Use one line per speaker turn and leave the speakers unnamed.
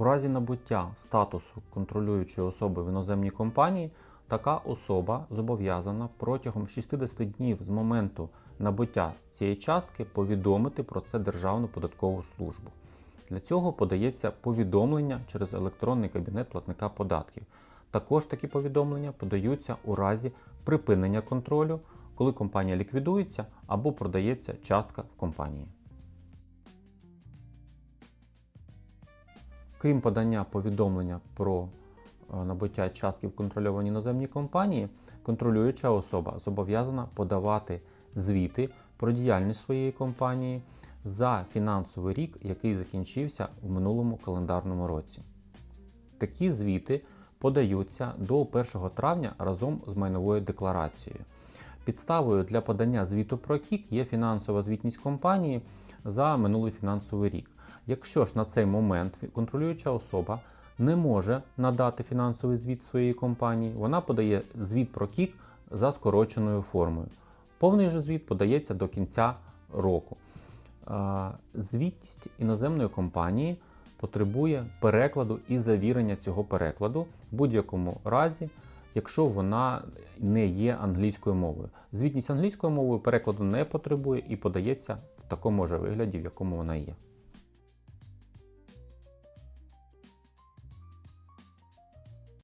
У разі набуття статусу контролюючої особи в іноземній компанії, така особа зобов'язана протягом 60 днів з моменту набуття цієї частки повідомити про це Державну податкову службу. Для цього подається повідомлення через електронний кабінет платника податків. Також такі повідомлення подаються у разі припинення контролю, коли компанія ліквідується або продається частка в компанії. Крім подання повідомлення про е, набуття частки в контрольованій іноземній компанії, контролююча особа зобов'язана подавати звіти про діяльність своєї компанії за фінансовий рік, який закінчився в минулому календарному році. Такі звіти подаються до 1 травня разом з майновою декларацією. Підставою для подання звіту про КІК є фінансова звітність компанії за минулий фінансовий рік. Якщо ж на цей момент контролююча особа не може надати фінансовий звіт своєї компанії, вона подає звіт про КІК за скороченою формою. Повний же звіт подається до кінця року. Звітність іноземної компанії потребує перекладу і завірення цього перекладу в будь-якому разі, якщо вона не є англійською мовою. Звітність англійською мовою перекладу не потребує і подається в такому ж вигляді, в якому вона є.